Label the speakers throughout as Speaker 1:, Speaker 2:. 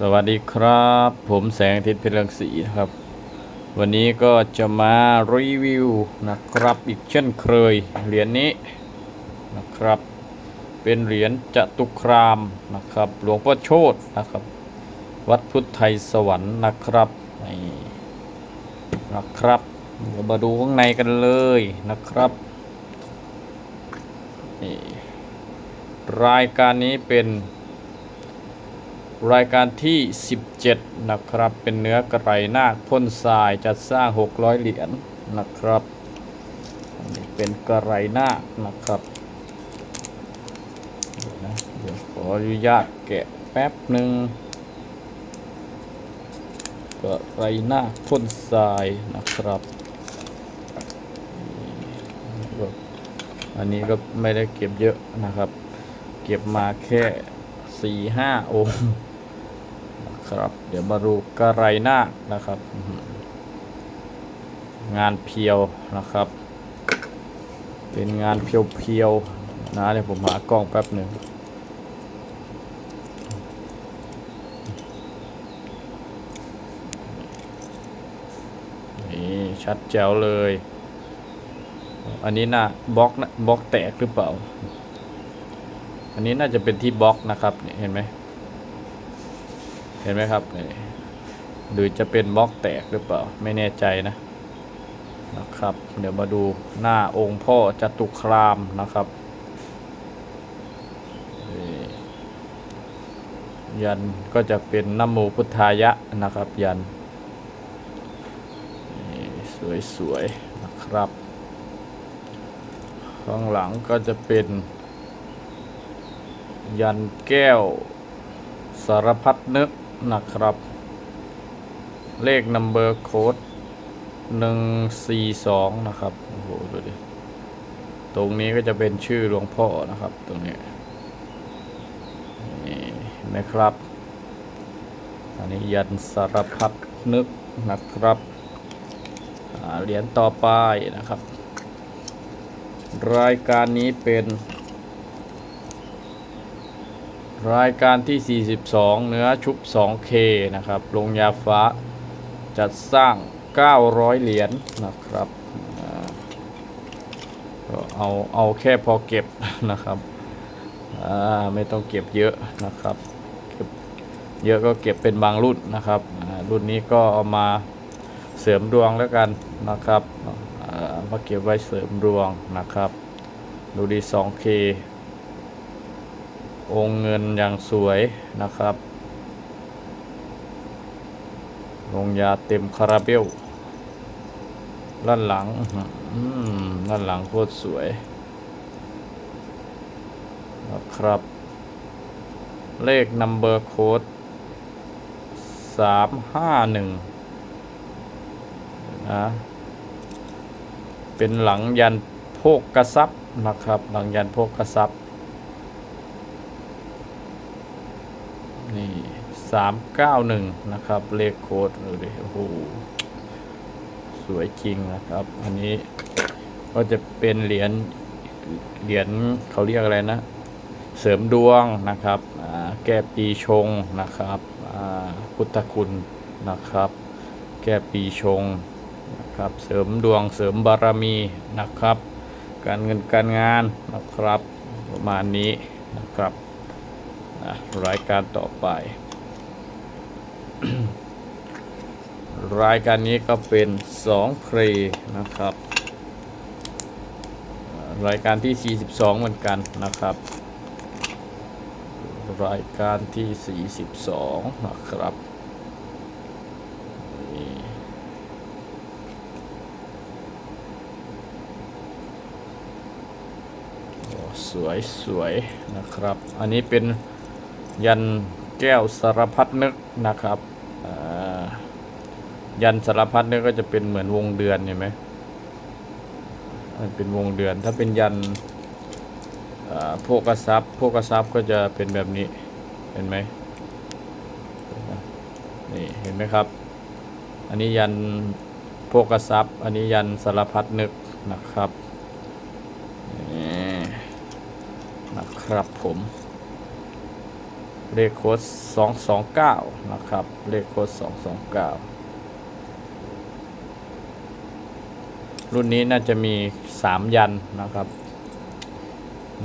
Speaker 1: สวัสดีครับ ผมแสงอาทิตย์เพชรรังสีครับ วันนี้ก็จะมารีวิวนะครับอีกเช่นเคยเหรียญนี้นะครับ เป็นเหรียญจตุครามนะครับ หลวงพ่อโชตนะครับ วัดพุทธไทยสวรรค์นะครับนี่นะครับเดี๋ยวมาดูข้างในกันเลยนะครับนี่รายการนี้เป็น รายการที่ 17 นะครับ เป็นเนื้อกระไรนาคพ่นทรายจัดสร้าง 600 เหรียญนะครับอันนี้เป็นกระไรนาคนะครับเดี๋ยวนะเดี๋ยวขออนุญาตแกะแป๊บหนึ่งกระไรนาคพ่นทรายนะครับอันนี้ก็ไม่ได้เก็บเยอะนะครับ เก็บมาแค่ สี่ห้าองค์ครับ เดี๋ยวมาดูกระไรหน้านะครับ งานเพียวนะครับ เป็นงานเพียวๆนะเดี๋ยวผมหากล้องแป๊บหนึ่งนี่ชัดแจ๋วเลย อันนี้นะบล็อกนะบล็อกแตกหรือเปล่า อันนี้น่าจะเป็นที่บล็อกนะครับเห็นไหมเห็นไหมครับหรือจะเป็นบล็อกแตกหรือเปล่าไม่แน่ใจนะนะครับ เดี๋ยวมาดูหน้าองค์พ่อจตุครามนะครับยันก็จะเป็นน้ำโมพุทธายะนะครับ ยันสวยๆนะครับ ข้างหลังก็จะเป็น ยันแก้ว สารพัดนึกนะครับ เลขนัมเบอร์โค้ดหนึ่งสี่สองนะครับ โอ้โห ดูดิ ตรงนี้ก็จะเป็นชื่อหลวงพ่อนะครับ ตรงนี้นี่นะครับ อันนี้ยันสารพัดนึกนะครับเหรียญต่อไปนะครับ รายการนี้เป็น รายการที่ 42 เนื้อชุบ 2K นะครับ ลงยาฟ้า จัดสร้าง 900 เหรียญนะครับก็เอาเอาแค่พอเก็บนะครับ ไม่ต้องเก็บเยอะนะครับเก็บเยอะก็เก็บเป็นบางรุ่นนะครับ รุ่นนี้ก็เอามาเสริมดวงแล้วกันนะครับมาเก็บไว้เสริมดวงนะครับ ดูดี 2K องค์เงินอย่างสวยนะครับลงยาเต็มคาราเบลด้านหลังด้านหลังโคตรสวยนะครับ เลขนัมเบอร์โค้ดสามห้าหนึ่งนะเป็นหลังยันโภกกระซับนะครับ หลังยันโภกกระซับ นี่สามเก้าหนึ่งนะครับ เลขโค้ดดูดิโอ้โหสวยจริงนะครับ อันนี้ก็จะเป็นเหรียญเหรียญเขาเรียกอะไรนะ เสริมดวงนะครับแก้ปีชงนะครับพุทธคุณนะครับ แก้ปีชงนะครับ เสริมดวงเสริมบารมีนะครับ การเงินการงานนะครับ ประมาณนี้นะครับ รายการต่อไป รายการนี้ก็เป็น2เพลงนะครับ รายการที่ 42 เหมือนกันนะครับ รายการที่ 42 นะครับสวยสวยนะครับ อันนี้เป็น ยันแก้วสารพัดนึกนะครับยันสารพัดนึกก็จะเป็นเหมือนวงเดือนเห็นไหมมันเป็นวงเดือน ถ้าเป็นยันอ่าโภกรัพย์โภกทรัพย์ก็จะเป็นแบบนี้เห็นไหมนี่เห็นไหมครับ อันนี้ยันโภกทรัพย์อันนี้ยันสารพัดนึกนะครับนะครับผม เลขโค้ดสองสองเก้านะครับ เลขโค้ดสองสองเก้ารุ่นนี้น่าจะมีสามยันนะครับ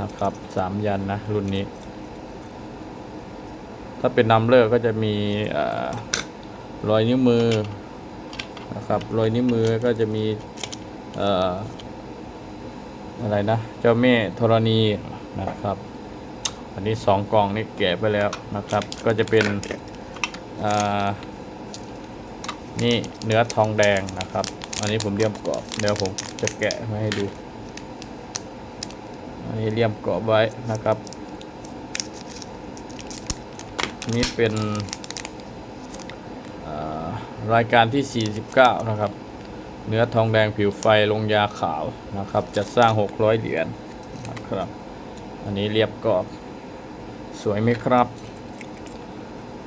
Speaker 1: นะครับสามยันนะ รุ่นนี้ ถ้าเป็นนำเลิกก็จะมีอรอยนิ้วมือ นะครับ รอยนิ้วมือก็จะมีอ่ออะไรนะ เจ้าแม่ธรณีนะครับ อันนี้สองกล่องนี่แกะไปแล้วนะครับ ก็จะเป็นนี่เนื้อทองแดงนะครับ อันนี้ผมเลี่ยมกรอบเดี๋ยวผมจะแกะมาให้ดู อันนี้เลี่ยมกรอบไว้นะครับ นี่เป็นรายการที่ 49 นะครับ เนื้อทองแดงผิวไฟลงยาขาวนะครับ จะสร้าง 600 เหรียญนะครับ อันนี้เรียบกรอบ สวยไหมครับ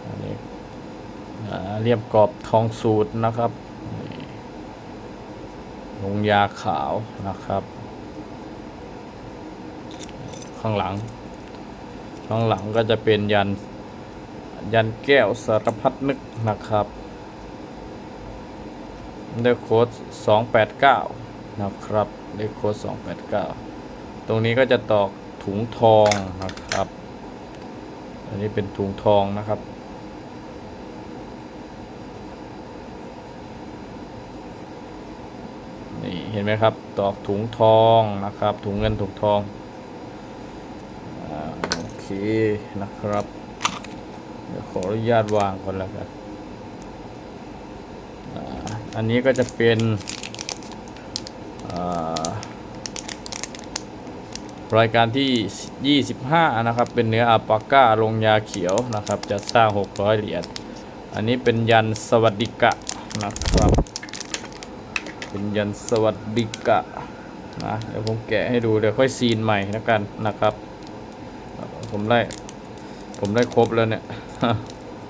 Speaker 1: อันนี้เรียบกรอบทองสูตรนะครับลงยาขาวนะครับ ข้างหลัง ข้างหลังก็จะเป็นยันยันแก้วสารพัดนึกนะครับเลขโค้ด289 นะครับเลขโค้ด289 ตรงนี้ก็จะตอกถุงทองนะครับ อันนี้เป็นถุงทองนะครับ นี่เห็นไหมครับ ตอกถุงทองนะครับ ถุงเงินถุงทองอโอเคนะครับ เดี๋ยวขออนุญาตวางก่อนแล้วกันอันนี้ก็จะเป็นอ่า รายการที่ 25 นะครับ เป็นเนื้ออัลปาก้าลงยาเขียวนะครับ จะสร้าง 600 เหรียญ อันนี้เป็นยันสวัสดิกะนะครับ เป็นยันสวัสดิกะนะเดี๋ยวผมแกะให้ดูเดี๋ยวค่อยซีนใหม่แล้วกันนะครับ ผมได้ ผมได้ครบแล้วเนี่ย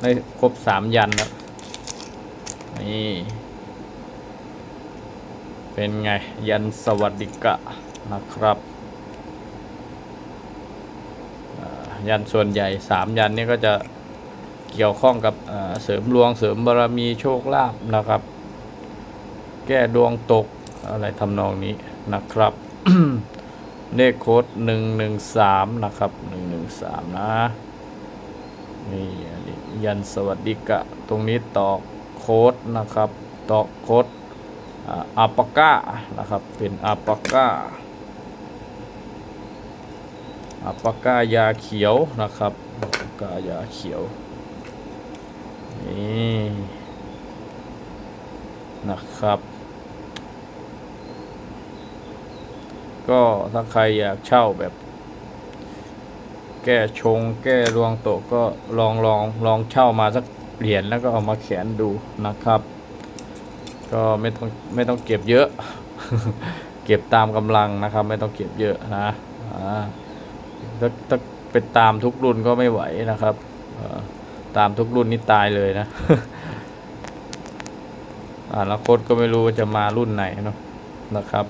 Speaker 1: ได้ครบสามยันแล้ว นี่ เป็นไงยันสวัสดิกะนะครับอ่า ยันส่วนใหญ่สามยันนี่ก็จะเกี่ยวข้องกับเสริมดวงเสริมบารมีโชคลาภนะครับ แก้ดวงตกอะไรทำนองนี้นะครับเลขโค้ดหนึ่งหนึ่งสามนะครับหนึ่งหนึ่งสามนะนี่ยันสวัสดิกะ ตรงนี้ตอกโค้ดนะครับตอกโค้ดอัปปาก้านะครับ เป็นอัปปาก้า ปปากายาเขียวนะครับอัปากายาเขียว นี่ นะครับ ก็ถ้าใครอยากเช่าแบบ แก้ชง แก้รวงโตก็ลองลองลองเช่ามาสักเหรียญแล้วก็เอามาแขวนดูนะครับ ก็ไม่ต้องไม่ต้องเก็บเยอะ เก็บตามกำลังนะครับ ไม่ต้องเก็บเยอะนะอ่า ถ้าถ้าเป็นตามทุกรุ่นก็ไม่ไหวนะครับตามทุกรุ่นนี่ตายเลยนะอนาคตก็ไม่รู้ว่าจะมารุ่นไหนเนาะนะครับ